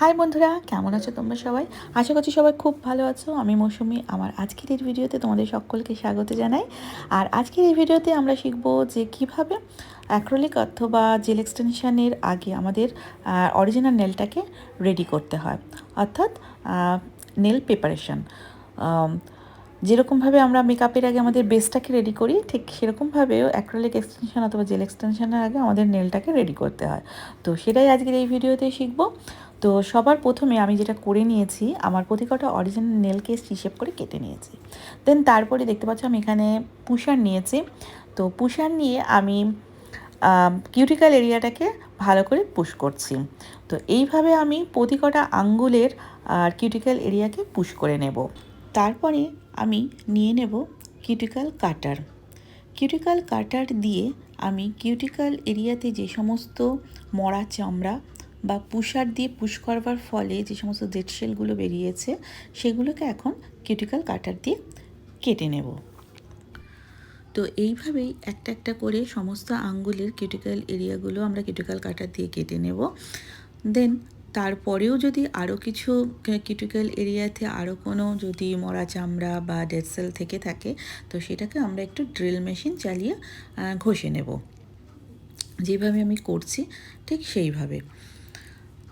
High বন্ধুরা, কেমন আছো তোমরা সবাই? আশা করছি সবাই খুব ভালো আছো। আমি মৌসুমি, আমার আজকের এই ভিডিওতে তোমাদের সকলকে স্বাগত জানাই। আর আজকের এই ভিডিওতে আমরা শিখব যে কীভাবে অ্যাক্রোলিক অথবা জেল এক্সটেনশানের আগে আমাদের অরিজিনাল নেলটাকে রেডি করতে হয়। অর্থাৎ নেল প্রিপারেশন যেরকমভাবে আমরা মেকআপের আগে আমাদের বেসটাকে রেডি করি, ঠিক সেরকমভাবেও অ্যাক্রোলিক এক্সটেনশন অথবা জেল এক্সটেনশনের আগে আমাদের নেলটাকে রেডি করতে হয়। তো সেটাই আজকের এই ভিডিওতে শিখব। তো সবার প্রথমে আমি যেটা করে নিয়েছি, আমার প্রতি কটা অরিজিনাল নেল কেস হিসেব করে কেটে নিয়েছি। দেন তারপরে দেখতে পাচ্ছ আমি এখানে পুষার নিয়েছি। তো পুষার নিয়ে আমি কিউটিক্যাল এরিয়াটাকে ভালো করে পুশ করছি। তো এইভাবে আমি প্রতি কটা আঙ্গুলের আর কিউটিক্যাল এরিয়াকে পুশ করে নেব। তারপরে আমি নিয়ে নেব কিউটিক্যাল কাটার কিউটিক্যাল কাটার দিয়ে আমি কিউটিক্যাল এরিয়াতে যে সমস্ত মরা চামড়া বা পুষার দিয়ে পুশ করবার ফলে যে সমস্ত ডেড শেলগুলো বেরিয়েছে, সেগুলোকে এখন কিউটিক্যাল কাটার দিয়ে কেটে নেব। তো এইভাবেই একটা একটা করে সমস্ত আঙ্গুলের কিউটিক্যাল এরিয়াগুলো আমরা কিউটিক্যাল কাটার দিয়ে কেটে নেব। দেন তারপরেও যদি আরও কিছু কিউটিক্যাল এরিয়াতে আরও কোনো যদি মরা চামড়া বা ডেড সেল থেকে থাকে, তো সেটাকে আমরা একটু ড্রিল মেশিন চালিয়ে ঘষে নেব। যেভাবে আমি করছি, ঠিক সেইভাবে।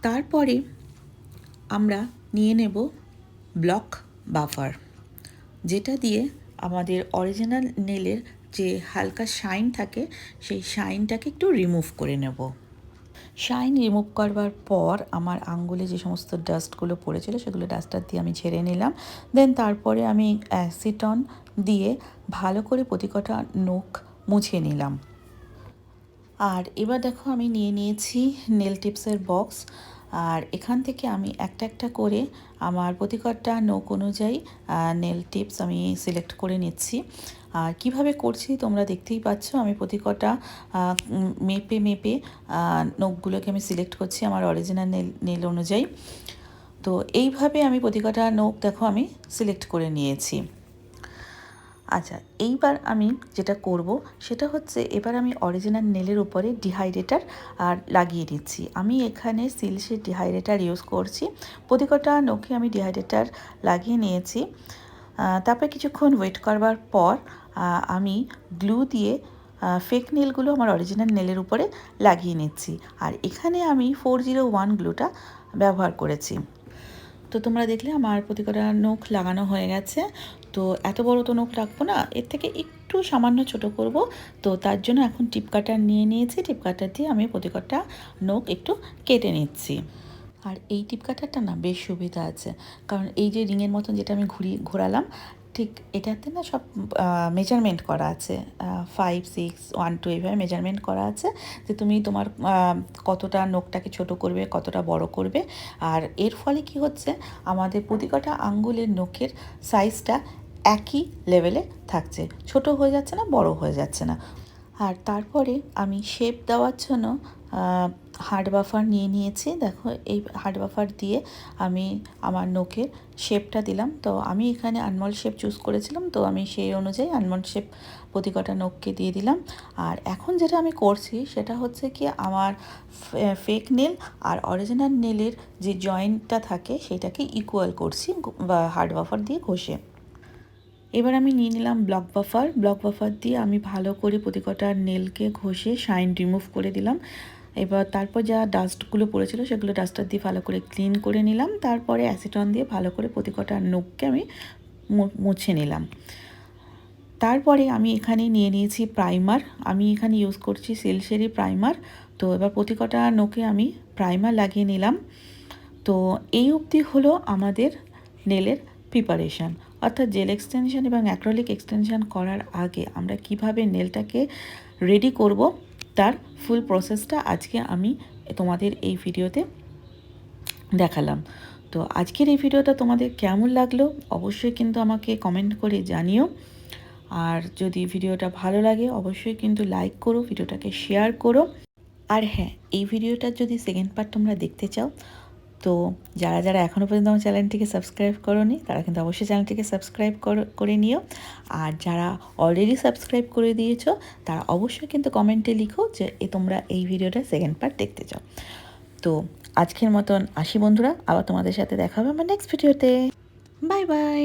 তারপরে আমরা নিয়ে নেব ব্লক বাফার যেটা দিয়ে আমাদের অরিজিনাল নেলের যে হালকা শাইন থাকে, সেই শাইনটাকে একটু রিমুভ করে নেব। শাইন রিমুভ করবার পর আমার আঙ্গুলে যে সমস্ত ডাস্টগুলো পড়েছিল সেগুলো ডাস্টার দিয়ে আমি ছেড়ে নিলাম। দেন তারপরে আমি অ্যাসিটন দিয়ে ভালো করে প্রতিকটা নখ মুছে নিলাম। আর এবার দেখো আমি নিয়ে নিয়েছি নেল টিপসের বক্স। আর এখান থেকে আমি একটা একটা করে আমার প্রতিকটা নোক অনুযায়ী নেল টিপস আমি সিলেক্ট করে নিচ্ছি। আর কীভাবে করছি তোমরা দেখতেই পাচ্ছ, আমি প্রতিকটা মেপে মেপে নোকগুলোকে আমি সিলেক্ট করছি আমার অরিজিনাল নেল নেল অনুযায়ী। তো এইভাবে আমি প্রতিকটা নোক দেখো আমি সিলেক্ট করে নিয়েছি। আচ্ছা এইবার আমি যেটা করব সেটা হচ্ছে এবার আমি অরিজিনাল নেলের উপরে ডিহাইড্রেটার আর লাগিয়ে দিচ্ছি। আমি এখানে সিলসের ডিহাইড্রেটার ইউজ করছি। প্রতিকটা নখে আমি ডিহাইড্রেটার লাগিয়ে নিয়েছি। তারপরে কিছুক্ষণ ওয়েট করবার পর আমি গ্লু দিয়ে ফেক নেলগুলো আমার অরিজিনাল নেলের উপরে লাগিয়ে নিচ্ছি। আর এখানে আমি ফোর জিরো ওয়ান গ্লুটা ব্যবহার করেছি। তো তোমরা দেখলে আমার প্রতি কটা নখ লাগানো হয়ে গেছে। তো এত বড় তো নখ রাখব না, এর থেকে একটু সামান্য ছোট করব। তো তার জন্য এখন টিপ কাটার নিয়ে নিয়েছি, টিপ কাটার দিয়ে আমি প্রতিকটা নখ একটু কেটে নিচ্ছি। আর এই টিপ কাটারটা না বেশ সুবিধা আছে, কারণ এই যে রিংয়ের মতন যেটা আমি ঘুরিয়ে ঘোরালাম ঠিক এটাতে না সব মেজারমেন্ট করা আছে। ফাইভ সিক্স ওয়ান টু এইভাবে মেজারমেন্ট করা আছে যে তুমি তোমার কতটা নোখটাকে ছোট করবে, কতটা বড় করবে। আর এর ফলে কি হচ্ছে? আমাদের প্রতিকটা আঙ্গুলের নখের সাইজটা একই লেভেলে থাকছে। ছোট হয়ে যাচ্ছে না, বড় হয়ে যাচ্ছে না। আর তারপরে আমি শেপ দেওয়ার জন্য হার্ড বাফার নিয়ে নিয়েছি। দেখো, এই হার্ড বাফার দিয়ে আমি আমার নোখের শেপটা দিলাম। তো আমি এখানে আনমল শেপ চুজ করেছিলাম। তো আমি সেই অনুযায়ী আনমল শেপ প্রতি কটা নোখকে দিয়ে দিলাম। আর এখন যেটা আমি করছি, সেটা হচ্ছে কি আমার ফেক নেল আর অরিজিনাল নেলের যে জয়েন্টটা থাকে, সেটাকে ইকুয়াল করছি বা হার্ড বাফার দিয়ে ঘষে। এবার আমি নিয়ে নিলাম ব্লক বাফার ব্লক বাফার দিয়ে আমি ভালো করে প্রতিকটা নেলকে ঘষে শাইন রিমুভ করে দিলাম। এবার তারপর যা ডাস্টগুলো পড়েছিল সেগুলো ডাস্টার দিয়ে ভালো করে ক্লিন করে নিলাম। তারপরে অ্যাসিটন দিয়ে ভালো করে প্রতিকটা নোখকে আমি মুছে নিলাম। তারপরে আমি এখানে নিয়ে নিয়েছি প্রাইমার আমি এখানে ইউজ করছি সিলশেরি প্রাইমার তো এবার প্রতিকটা নোকে আমি প্রাইমার লাগিয়ে নিলাম। তো এই অবধি হলো আমাদের নেলের প্রিপারেশান অর্থাৎ জেল এক্সটেনশন এবং অ্যাক্রোলিক এক্সটেনশন করার আগে আমরা কীভাবে নেলটাকে রেডি করব তার ফুল প্রসেসটা আজকে আমি তোমাদের এই ভিডিওতে দেখালাম। তো আজকের এই ভিডিওটা তোমাদের কেমন লাগল অবশ্যই কিন্তু আমাকে কমেন্ট করে জানিও। আর যদি ভিডিওটা ভালো লাগে অবশ্যই কিন্তু লাইক করো, ভিডিওটাকে শেয়ার করো। আর হ্যাঁ এই ভিডিওটার যদি সেকেন্ড পার্ট তোমরা দেখতে চাও তো যারা যারা এখনও পর্যন্ত আমার চ্যানেলটিকে সাবস্ক্রাইব করোনি, তারা কিন্তু অবশ্যই চ্যানেলটিকে সাবস্ক্রাইব করে নিও। আর যারা অলরেডি সাবস্ক্রাইব করে দিয়েছ, তারা অবশ্যই কিন্তু কমেন্টে লিখো যে, এ তোমরা এই ভিডিওটা সেকেন্ড পার্ট দেখতে চাও। তো আজকের মতন আসি বন্ধুরা, আবার তোমাদের সাথে দেখা হবে আমার নেক্সট ভিডিওতে বাই বাই